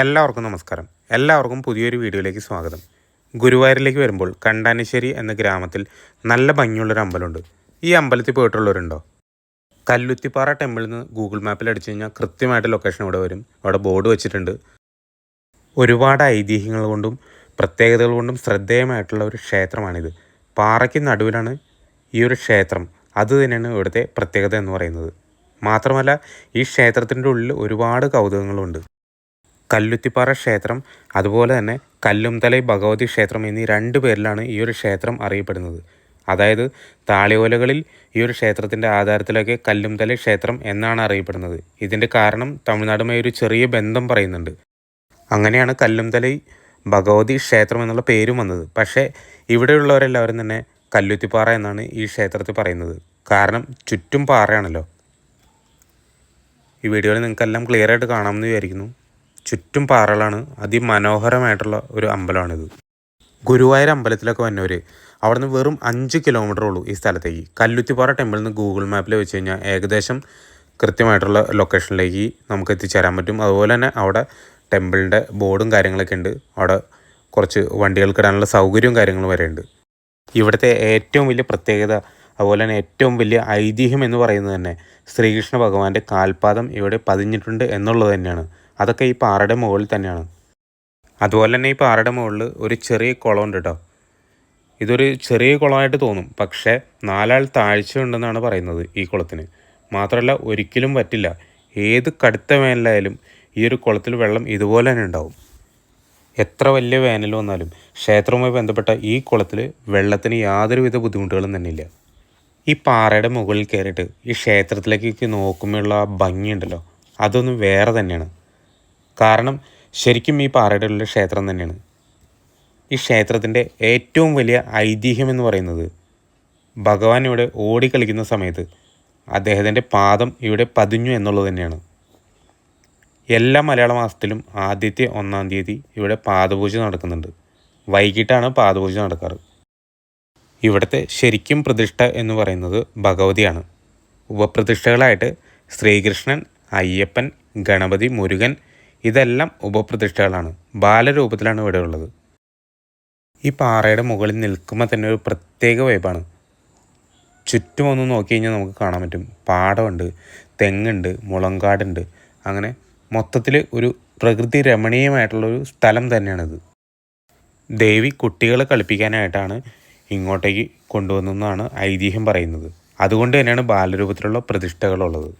എല്ലാവർക്കും നമസ്കാരം. എല്ലാവർക്കും പുതിയൊരു വീഡിയോയിലേക്ക് സ്വാഗതം. ഗുരുവായൂരിലേക്ക് വരുമ്പോൾ കണ്ടാനശ്ശേരി എന്ന ഗ്രാമത്തിൽ നല്ല ഭംഗിയുള്ളൊരു അമ്പലമുണ്ട്. ഈ അമ്പലത്തിൽ പോയിട്ടുള്ളവരുണ്ടോ? കല്ലുത്തിപ്പാറ ടെമ്പിളിൽ നിന്ന് ഗൂഗിൾ മാപ്പിൽ അടിച്ചു കഴിഞ്ഞാൽ കൃത്യമായിട്ട് ലൊക്കേഷൻ ഇവിടെ വരും. അവിടെ ബോർഡ് വെച്ചിട്ടുണ്ട്. ഒരുപാട് ഐതിഹ്യങ്ങൾ കൊണ്ടും പ്രത്യേകതകൾ കൊണ്ടും ശ്രദ്ധേയമായിട്ടുള്ള ഒരു ക്ഷേത്രമാണിത്. പാറയ്ക്ക് നടുവിലാണ് ഈ ഒരു ക്ഷേത്രം. അത് തന്നെയാണ് ഇവിടുത്തെ പ്രത്യേകത എന്ന് പറയുന്നത്. മാത്രമല്ല ഈ ക്ഷേത്രത്തിന്റെ ഉള്ളിൽ ഒരുപാട് കൗതുകങ്ങളുണ്ട്. കല്ലുത്തിപ്പാറ ക്ഷേത്രം അതുപോലെ തന്നെ കല്ലുംതലൈ ഭഗവതി ക്ഷേത്രം എന്നീ രണ്ട് പേരിലാണ് ഈ ഒരു ക്ഷേത്രം അറിയപ്പെടുന്നത്. അതായത് താളിയോലകളിൽ ഈ ഒരു ക്ഷേത്രത്തിന്റെ ആധാരത്തിലൊക്കെ കല്ലുംതലൈ ക്ഷേത്രം എന്നാണ് അറിയപ്പെടുന്നത്. ഇതിന്റെ കാരണം തമിഴ്നാടുമായി ഒരു ചെറിയ ബന്ധം പറയുന്നുണ്ട്. അങ്ങനെയാണ് കല്ലുംതലൈ ഭഗവതി ക്ഷേത്രം എന്നുള്ള പേരും വന്നത്. പക്ഷേ ഇവിടെയുള്ളവരെല്ലാവരും തന്നെ കല്ലുത്തിപ്പാറ എന്നാണ് ഈ ക്ഷേത്രത്തിൽ പറയുന്നത്. കാരണം ചുറ്റും പാറയാണല്ലോ. ഈ വീഡിയോയിൽ നിങ്ങൾക്കെല്ലാം ക്ലിയർ ആയിട്ട് കാണാമെന്ന് വിചാരിക്കുന്നു. ചുറ്റും പാറകളാണ് അതിമനോഹരമായിട്ടുള്ള ഒരു അമ്പലമാണിത്. ഗുരുവായൂർ അമ്പലത്തിലൊക്കെ വന്നവർ അവിടെ നിന്ന് വെറും അഞ്ച് കിലോമീറ്റർ ഉള്ളൂ ഈ സ്ഥലത്തേക്ക്. കല്ലുത്തിപ്പാറ ടെമ്പിളിൽ നിന്ന് ഗൂഗിൾ മാപ്പിൽ വെച്ച് കഴിഞ്ഞാൽ ഏകദേശം കൃത്യമായിട്ടുള്ള ലൊക്കേഷനിലേക്ക് നമുക്ക് എത്തിച്ചേരാൻ പറ്റും. അതുപോലെ തന്നെ അവിടെ ടെമ്പിളിന്റെ ബോർഡും കാര്യങ്ങളൊക്കെ ഉണ്ട് അവിടെ കുറച്ച് വണ്ടികൾക്ക് ഇടാനുള്ള സൗകര്യവും കാര്യങ്ങളും വരെ ഉണ്ട് ഇവിടുത്തെ ഏറ്റവും വലിയ പ്രത്യേകത അതുപോലെ തന്നെ ഏറ്റവും വലിയ ഐതിഹ്യം എന്ന് പറയുന്നത് തന്നെ ശ്രീകൃഷ്ണ ഭഗവാന്റെ കാൽപാദം ഇവിടെ പതിഞ്ഞിട്ടുണ്ട് എന്നുള്ളത് തന്നെയാണ്. അതൊക്കെ ഈ പാറയുടെ മുകളിൽ തന്നെയാണ്. അതുപോലെ തന്നെ ഈ പാറയുടെ മുകളിൽ ഒരു ചെറിയ കുളമുണ്ട് കേട്ടോ ഇതൊരു ചെറിയ കുളമായിട്ട് തോന്നും. പക്ഷേ നാലാൾ താഴ്ച ഉണ്ടെന്നാണ് പറയുന്നത് ഈ കുളത്തിന്. മാത്രമല്ല ഒരിക്കലും പറ്റില്ല. ഏത് കടുത്ത വേനലായാലും ഈ ഒരു കുളത്തിൽ വെള്ളം ഇതുപോലെ തന്നെ ഉണ്ടാവും. എത്ര വലിയ വേനൽ വന്നാലും ക്ഷേത്രവുമായി ബന്ധപ്പെട്ട ഈ കുളത്തിൽ വെള്ളത്തിന് യാതൊരുവിധ ബുദ്ധിമുട്ടുകളും തന്നെ ഇല്ല ഈ പാറയുടെ മുകളിൽ കയറിയിട്ട് ഈ ക്ഷേത്രത്തിലേക്ക് നോക്കുമ്പോഴുള്ള ആ ഭംഗിയുണ്ടല്ലോ. അതൊന്നും വേറെ തന്നെയാണ്. കാരണം ശരിക്കും ഈ പാറയുടെ ക്ഷേത്രം തന്നെയാണ്. ഈ ക്ഷേത്രത്തിന്റെ ഏറ്റവും വലിയ ഐതിഹ്യം എന്ന് പറയുന്നത് ഭഗവാൻ ഇവിടെ ഓടിക്കളിക്കുന്ന സമയത്ത് അദ്ദേഹത്തിന്റെ പാദം ഇവിടെ പതിഞ്ഞു എന്നുള്ളത് തന്നെയാണ്. എല്ലാ മലയാള മാസത്തിലും ആദ്യത്തെ ഒന്നാം തീയതി ഇവിടെ പാദപൂജ നടക്കുന്നുണ്ട്. വൈകിട്ടാണ് പാദപൂജ നടക്കാറ്. ഇവിടുത്തെ ശരിക്കും പ്രതിഷ്ഠ എന്ന് പറയുന്നത് ഭഗവതിയാണ്. ഉപപ്രതിഷ്ഠകളായിട്ട് ശ്രീകൃഷ്ണൻ അയ്യപ്പൻ ഗണപതി മുരുകൻ ഇതെല്ലാം ഉപപ്രതിഷ്ഠകളാണ്. ബാലരൂപത്തിലാണ് ഇവിടെ ഉള്ളത് ഈ പാറയുടെ മുകളിൽ നിൽക്കുമ്പോൾ തന്നെ ഒരു പ്രത്യേക വൈബാണ്. ചുറ്റും ഒന്ന് നോക്കി കഴിഞ്ഞാൽ നമുക്ക് കാണാൻ പറ്റും. പാടമുണ്ട് തെങ്ങുണ്ട് മുളങ്കാടുണ്ട്. അങ്ങനെ മൊത്തത്തിൽ ഒരു പ്രകൃതി രമണീയമായിട്ടുള്ളൊരു സ്ഥലം തന്നെയാണിത്. ദേവി കുട്ടികളെ കളിപ്പിക്കാനായിട്ടാണ് ഇങ്ങോട്ടേക്ക് കൊണ്ടുവന്നെന്നാണ് ഐതിഹ്യം പറയുന്നത്. അതുകൊണ്ട് തന്നെയാണ് ബാലരൂപത്തിലുള്ള പ്രതിഷ്ഠകളുള്ളത്.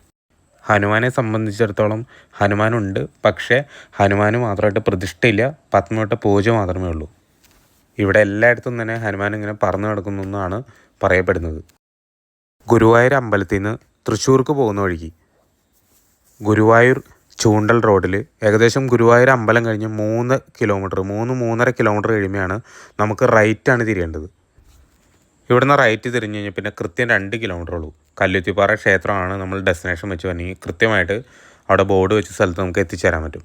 ഹനുമാനെ സംബന്ധിച്ചിടത്തോളം ഹനുമാനുണ്ട്. പക്ഷേ ഹനുമാന് മാത്രമായിട്ട് പ്രതിഷ്ഠയില്ല. പത്മവട്ട പൂജ മാത്രമേ ഉള്ളൂ. ഇവിടെ എല്ലായിടത്തും തന്നെ ഹനുമാൻ ഇങ്ങനെ പറന്നു കിടക്കുന്നു എന്നാണ് പറയപ്പെടുന്നത്. ഗുരുവായൂർ അമ്പലത്തിൽ നിന്ന് തൃശ്ശൂർക്ക് പോകുന്ന വഴിക്ക്. ഗുരുവായൂർ ചൂണ്ടൽ റോഡിൽ ഏകദേശം ഗുരുവായൂർ അമ്പലം കഴിഞ്ഞ് മൂന്ന് കിലോമീറ്റർ മൂന്ന് മൂന്നര കിലോമീറ്റർ കഴിയുമ്പോഴാണ് നമുക്ക് റൈറ്റാണ് തിരിയേണ്ടത്. ഇവിടുന്ന് റൈറ്റ് തിരിഞ്ഞു കഴിഞ്ഞാൽ പിന്നെ കൃത്യം രണ്ട് കിലോമീറ്റർ ഉള്ളൂ. കല്ലുത്തിപ്പാറ ക്ഷേത്രമാണ് നമ്മൾ ഡെസ്റ്റിനേഷൻ വെച്ച് വന്നെങ്കിൽ കൃത്യമായിട്ട് അവിടെ ബോർഡ് വെച്ച സ്ഥലത്ത് നമുക്ക് എത്തിച്ചേരാൻ പറ്റും.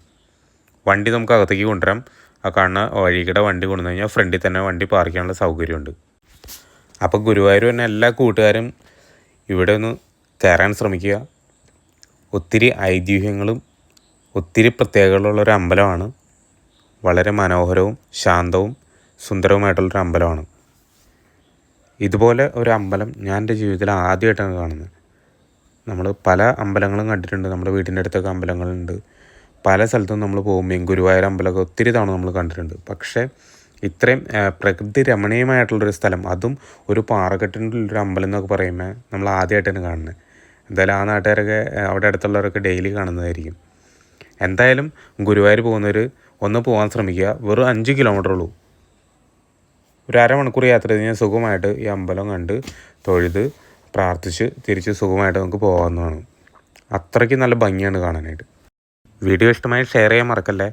വണ്ടി നമുക്ക് അകത്തേക്ക് കൊണ്ടുവരാം. ആ കാണുന്ന വഴികിടെ വണ്ടി കൊണ്ടു കഴിഞ്ഞാൽ ഫ്രണ്ടിൽ തന്നെ വണ്ടി പാർക്ക് ചെയ്യാനുള്ള സൗകര്യമുണ്ട്. അപ്പോൾ ഗുരുവായൂർ തന്നെ എല്ലാ കൂട്ടുകാരും ഇവിടെ ഒന്ന് കയറാൻ ശ്രമിക്കുക. ഒത്തിരി ഐതിഹ്യങ്ങളും ഒത്തിരി പ്രത്യേകതകളുള്ള ഒരു അമ്പലമാണ്. വളരെ മനോഹരവും ശാന്തവും സുന്ദരവുമായിട്ടുള്ളൊരു അമ്പലമാണ്. ഇതുപോലെ ഒരു അമ്പലം ഞാൻ എന്റെ ജീവിതത്തിൽ ആദ്യമായിട്ടാണ് കാണുന്നത്. നമ്മൾ പല അമ്പലങ്ങളും കണ്ടിട്ടുണ്ട്. നമ്മുടെ വീടിന്റെ അടുത്തൊക്കെ അമ്പലങ്ങളുണ്ട്. പല സ്ഥലത്തും നമ്മൾ പോകുമ്പോൾ ഗുരുവായൂർ അമ്പലമൊക്കെ ഒത്തിരി തവണ നമ്മൾ കണ്ടിട്ടുണ്ട്. പക്ഷേ ഇത്രയും പ്രകൃതി രമണീയമായിട്ടുള്ളൊരു സ്ഥലം അതും ഒരു പാറകെട്ടിന്റെ ഒരു അമ്പലം എന്നൊക്കെ പറയുമ്പോൾ നമ്മൾ ആദ്യമായിട്ടാണ് കാണുന്നത്. എന്തായാലും ആ നാട്ടുകാരൊക്കെ അവിടെ അടുത്തുള്ളവരൊക്കെ ഡെയിലി കാണുന്നതായിരിക്കും. എന്തായാലും ഗുരുവായൂർ പോകുന്നവർ ഒന്ന് പോകാൻ ശ്രമിക്കുക. വെറും അഞ്ച് കിലോമീറ്റർ ഉള്ളൂ. ഒരു അരമണിക്കൂർ യാത്ര ചെയ്ത് ഞാൻ സുഖമായിട്ട് ഈ അമ്പലം കണ്ട് തൊഴുത് പ്രാർത്ഥിച്ച് തിരിച്ച് സുഖമായിട്ട് നമുക്ക് പോകാവുന്നതാണ്. അത്രയ്ക്ക് നല്ല ഭംഗിയാണ് കാണാനായിട്ട്. വീഡിയോ ഇഷ്ടമായി ഷെയർ ചെയ്യാൻ മറക്കല്ലേ?